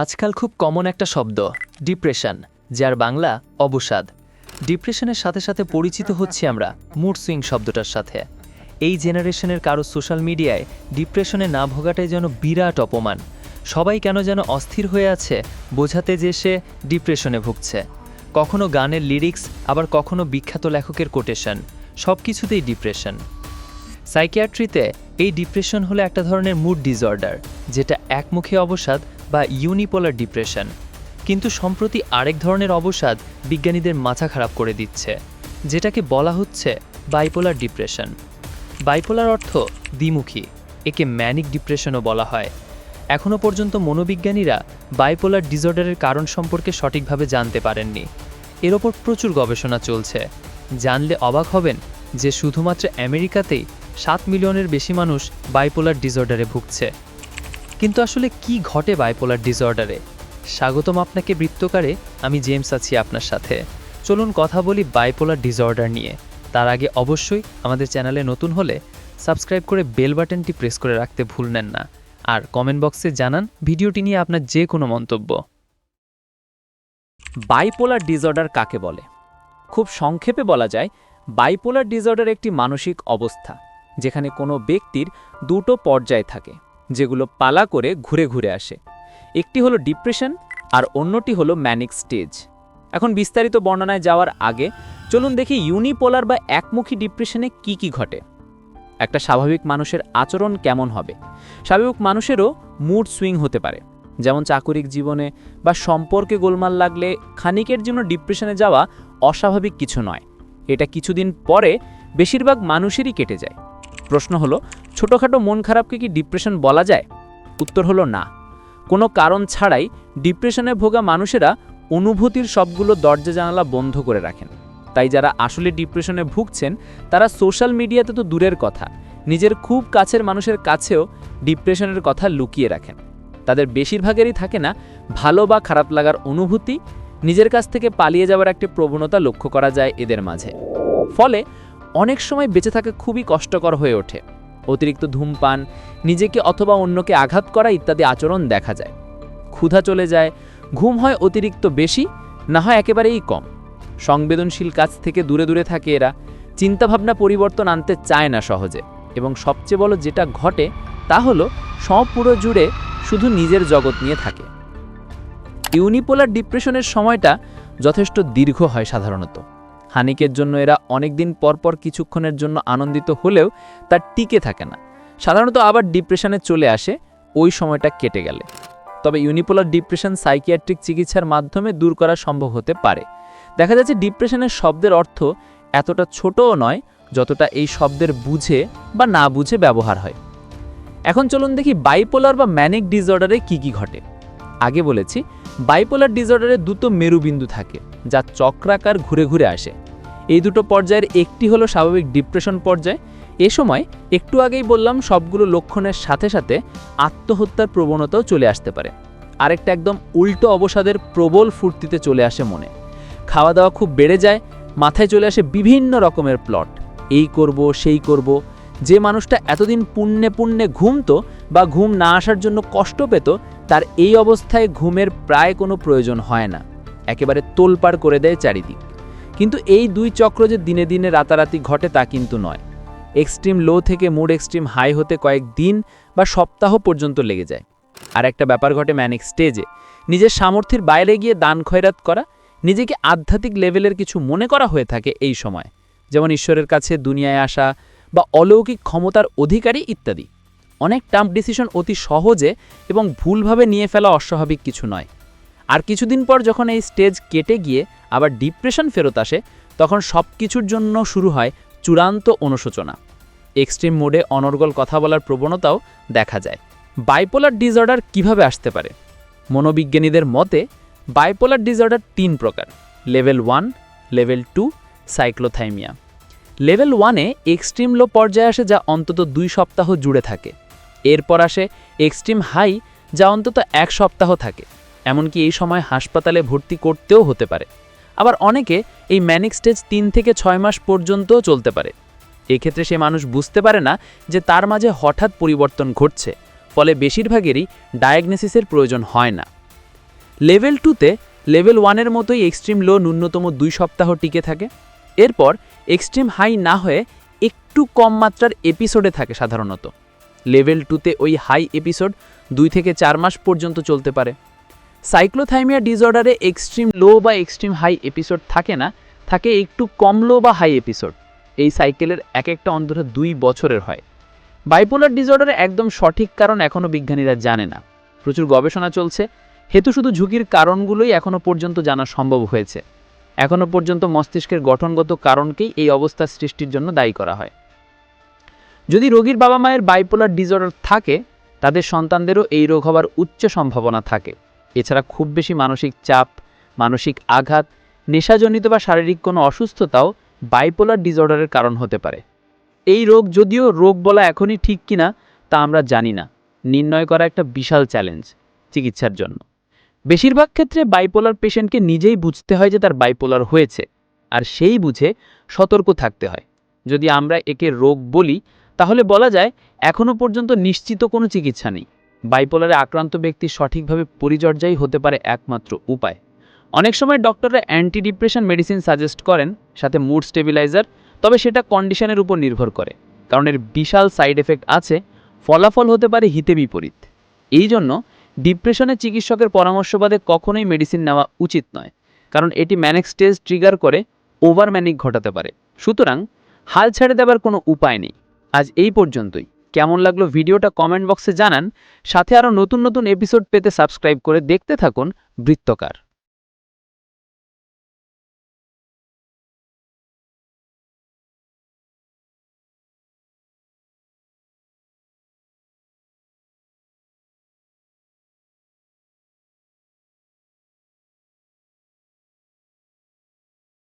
আজকাল খুব কমন একটা শব্দ, ডিপ্রেশন, যার বাংলা অবসাদ। ডিপ্রেশনের সাথে সাথে পরিচিত হচ্ছি আমরা মুড সুইং শব্দটার সাথে। এই জেনারেশনের কারও সোশ্যাল মিডিয়ায় ডিপ্রেশনে না ভোগাটাই যেন বিরাট অপমান। সবাই কেন যেন অস্থির হয়ে আছে বোঝাতে যে সে ডিপ্রেশনে ভুগছে। কখনো গানের লিরিক্স, আবার কখনো বিখ্যাত লেখকের কোটেশন সব কিছুতেই ডিপ্রেশন। সাইকিয়াট্রিতে এই ডিপ্রেশন হলো একটা ধরনের মুড ডিসঅর্ডার, যেটা একমুখী অবসাদ বা ইউনিপোলার ডিপ্রেশন কিন্তু সম্প্রতি আরেক ধরনের অবসাদ বিজ্ঞানীদের মাথা খারাপ করে দিচ্ছে, যেটাকে বলা হচ্ছে বাইপোলার ডিপ্রেশন বাইপোলার অর্থ দ্বিমুখী, একে ম্যানিক ডিপ্রেশনও বলা হয়। এখনও পর্যন্ত মনোবিজ্ঞানীরা বাইপোলার ডিসঅর্ডারের কারণ সম্পর্কে সঠিকভাবে জানতে পারেননি। এর ওপর প্রচুর গবেষণা চলছে। জানলে অবাক হবেন যে শুধুমাত্র আমেরিকাতেই সাত মিলিয়নের বেশি মানুষ বাইপোলার ডিসঅর্ডারে ভুগছে। কিন্তু আসলে কি ঘটে বাইপোলার ডিসঅর্ডারে স্বাগতম আপনাকে বৃত্তকারে, আমি জেমস আছি আপনার সাথে। চলুন কথা বলি বাইপোলার ডিসঅর্ডার নিয়ে। তার আগে অবশ্যই আমাদের চ্যানেলে নতুন হলে সাবস্ক্রাইব করে বেল বাটনটি প্রেস করে রাখতে ভুলবেন না। আর কমেন্ট বক্সে জানান ভিডিওটি নিয়ে আপনার যে কোনো মন্তব্য। বাইপোলার ডিসঅর্ডার কাকে বলে? খুব সংক্ষেপে বলা যায় বাইপোলার ডিসঅর্ডার একটি মানসিক অবস্থা, যেখানে কোনো ব্যক্তির দুটো পর্যায় থাকে। যেগুলো পালা করে ঘুরে ঘুরে আসে। একটি হলো ডিপ্রেশন আর অন্যটি হলো ম্যানিক স্টেজ। এখন বিস্তারিত বর্ণনায় যাওয়ার আগে চলুন দেখি ইউনিপোলার বা একমুখী ডিপ্রেশনে কি কি ঘটে। একটা স্বাভাবিক মানুষের আচরণ কেমন হবে? স্বাভাবিক মানুষেরও মুড সুইং হতে পারে। যেমন চাকরিক জীবনে বা সম্পর্কে গোলমাল লাগলে খানিকের জন্য ডিপ্রেশনে যাওয়া অস্বাভাবিক কিছু নয়। এটা কিছুদিন পরে বেশিরভাগ মানুষেরই কেটে যায়। প্রশ্ন হলো ছোটোখাটো মন খারাপকে কি ডিপ্রেশন বলা যায়? উত্তর হলো না। কোনো কারণ ছাড়াই ডিপ্রেশনে ভোগা মানুষেরা অনুভূতির সবগুলো দরজা জানালা বন্ধ করে রাখেন। তাই যারা আসলে ডিপ্রেশনে ভুগছেন, তারা সোশ্যাল মিডিয়াতে তো দূরের কথা। নিজের খুব কাছের মানুষের কাছেও ডিপ্রেশনের কথা লুকিয়ে রাখেন। তাদের বেশিরভাগেরই থাকে না ভালো বা খারাপ লাগার অনুভূতি, নিজের কাছ থেকে পালিয়ে যাওয়ার একটি প্রবণতা লক্ষ্য করা যায় এদের মাঝে। ফলে অনেক সময় বেঁচে থাকা খুবই কষ্টকর হয়ে ওঠে। অতিরিক্ত ধূমপান, নিজেকে অথবা অন্যকে আঘাত করা ইত্যাদি আচরণ দেখা যায়। ক্ষুধা চলে যায়, ঘুম হয় অতিরিক্ত বেশি, না হয় একেবারেই কম। সংবেদনশীল কাজ থেকে দূরে দূরে থাকে এরা। চিন্তাভাবনা পরিবর্তন আনতে চায় না সহজে। এবং সবচেয়ে বড় যেটা ঘটে, তা হলো সম্পুরো জুড়ে শুধু নিজের জগৎ নিয়ে থাকে। ইউনিপোলার ডিপ্রেশনের সময়টা যথেষ্ট দীর্ঘ হয় সাধারণত। হানিকের জন্য এরা অনেক অনেকদিন পরপর কিছুক্ষণের জন্য আনন্দিত হলেও তার টিকে থাকে না। সাধারণত আবার ডিপ্রেশনে চলে আসে, ওই সময়টা কেটে গেলে। তবে ইউনিপোলার ডিপ্রেশন সাইকিয়াট্রিক চিকিৎসার মাধ্যমে দূর করা সম্ভব হতে পারে। দেখা যাচ্ছে ডিপ্রেশনের শব্দের অর্থ এতটা ছোটও নয়, যতটা এই শব্দের বুঝে বা না বুঝে ব্যবহার হয়। এখন চলুন দেখি বাইপোলার বা ম্যানিক ডিসঅর্ডারে কি কি ঘটে। আগে বলেছি, বাইপোলার ডিসঅর্ডারে দুটো মেরুবিন্দু থাকে। যা চক্রাকার ঘুরে ঘুরে আসে। এই দুটো পর্যায়ের একটি হলো স্বাভাবিক ডিপ্রেশন পর্যায়। এ সময় একটু আগেই বললাম সবগুলো লক্ষণের সাথে সাথে আত্মহত্যার প্রবণতাও চলে আসতে পারে। আরেকটা একদম উল্টো অবসাদের প্রবল ফুর্তিতে চলে আসে মনে। খাওয়া দাওয়া খুব বেড়ে যায়, মাথায় চলে আসে বিভিন্ন রকমের প্লট। এই করব, সেই করব। যে মানুষটা এতদিন পুণ্যে পুণ্যে ঘুমতো বা ঘুম না আসার জন্য কষ্ট পেত, তার এই অবস্থায় ঘুমের প্রায় কোনো প্রয়োজন হয় না। একেবারে তোলপাড় করে দেয় চারিদিক। কিন্তু এই দুই চক্র যে দিনে দিনে রাতারাতি ঘটে তা কিন্তু নয়। এক্সট্রিম লো থেকে মুড এক্সট্রিম হাই হতে কয়েক দিন বা সপ্তাহ পর্যন্ত লেগে যায়। আর একটা ব্যাপার ঘটে ম্যানিক স্টেজে। নিজের সামর্থ্যের বাইরে গিয়ে দান খয়রাত করা, নিজেকে আধ্যাত্মিক লেভেলের কিছু মনে করা হয়ে থাকে এই সময়। যেমন ঈশ্বরের কাছে দুনিয়ায় আসা বা অলৌকিক ক্ষমতার অধিকারী ইত্যাদি। অনেক টার্ম ডিসিশন অতি সহজে এবং ভুলভাবে নিয়ে ফেলা অস্বাভাবিক কিছু নয়। আর কিছুদিন পর যখন এই স্টেজ কেটে গিয়ে আবার ডিপ্রেশন ফেরত আসে, তখন সব কিছুর জন্য শুরু হয় চূড়ান্ত অনুশোচনা। এক্সট্রিম মোডে অনর্গল কথা বলার প্রবণতাও দেখা যায়। বাইপোলার ডিসঅর্ডার কীভাবে আসতে পারে? মনোবিজ্ঞানীদের মতে, বাইপোলার ডিসঅর্ডার তিন প্রকার। Level one, level two, cyclothymia. Level ওয়ানে এক্সট্রিম লো পর্যায়ে আসে যা অন্তত দুই সপ্তাহ জুড়ে থাকে। এরপর আসে এক্সট্রিম হাই যা অন্তত এক সপ্তাহ থাকে। এমনকি এই সময় হাসপাতালে ভর্তি করতেও হতে পারে। আবার অনেকে এই ম্যানিক স্টেজ তিন থেকে ছয় মাস পর্যন্তও চলতে পারে। এক্ষেত্রে সে মানুষ বুঝতে পারে না যে তার মাঝে হঠাৎ পরিবর্তন ঘটছে, ফলে বেশিরভাগেরই ডায়াগনোসিসের প্রয়োজন হয় না। লেভেল টুতে লেভেল ওয়ানের মতোই এক্সট্রিম লো ন্যূনতম দুই সপ্তাহ টিকে থাকে। এরপর এক্সট্রিম হাই না হয়ে একটু কম মাত্রার এপিসোডে থাকে সাধারণত। লেভেল টুতে ওই হাই এপিসোড দুই থেকে চার মাস পর্যন্ত চলতে পারে। সাইক্লোথাইমিয়া ডিসঅর্ডারে এক্সট্রিম লো বা এক্সট্রিম হাই এপিসোড থাকে না, থাকে একটু কম লো বা হাই এপিসোড। এই সাইকেলের এক একটা অন্তত দুই বছরের হয়। বাইপোলার ডিসঅর্ডারে একদম সঠিক কারণ এখনও বিজ্ঞানীরা জানে না। প্রচুর গবেষণা চলছে। হেতু শুধু ঝুঁকির কারণগুলোই এখনও পর্যন্ত জানা সম্ভব হয়েছে। এখনও পর্যন্ত মস্তিষ্কের গঠনগত কারণকেই এই অবস্থার সৃষ্টির জন্য দায়ী করা হয়। যদি রোগীর বাবা মায়ের বাইপোলার ডিসঅর্ডার থাকে, তাদের সন্তানদেরও এই রোগ হওয়ার উচ্চ সম্ভাবনা থাকে। এছাড়া খুব বেশি মানসিক চাপ, মানসিক আঘাত, নেশাজনিত বা শারীরিক কোনো অসুস্থতাও বাইপোলার ডিসঅর্ডারের কারণ হতে পারে। এই রোগ যদিও রোগ বলা এখনই ঠিক কিনা তা আমরা জানি না। নির্ণয় করা একটা বিশাল চ্যালেঞ্জ চিকিৎসার জন্য। বেশিরভাগ ক্ষেত্রে বাইপোলার পেশেন্টকে নিজেই বুঝতে হয় যে তার বাইপোলার হয়েছে, আর সেই বুঝে সতর্ক থাকতে হয়। যদি আমরা একে রোগ বলি, তাহলে বলা যায় এখনও পর্যন্ত নিশ্চিত কোনো চিকিৎসা নেই। বাইপোলারে আক্রান্ত ব্যক্তি সঠিকভাবে পরিচর্যাই হতে পারে একমাত্র উপায়। অনেক সময় ডক্টররা অ্যান্টি ডিপ্রেশন মেডিসিন সাজেস্ট করেন, সাথে মুড স্টেবিলাইজার, তবে সেটা কন্ডিশনের উপর নির্ভর করে। কারণ এর বিশাল সাইড এফেক্ট আছে, ফলাফল হতে পারে হিতে বিপরীত। এই জন্য ডিপ্রেশনের চিকিৎসকের পরামর্শ বাদে কখনোই মেডিসিন নেওয়া উচিত নয়, কারণ এটি ম্যানিক স্টেজ ট্রিগার করে ওভার ম্যানিক ঘটাতে পারে। সুতরাং হাল ছেড়ে দেওয়ার কোনো উপায় নেই। আজ এই পর্যন্তই। কেমন লাগল ভিডিওটা কমেন্ট বক্সে জানান। সাথে আরও নতুন নতুন এপিসোড পেতে সাবস্ক্রাইব করে দেখতে থাকুন বৃত্তকার।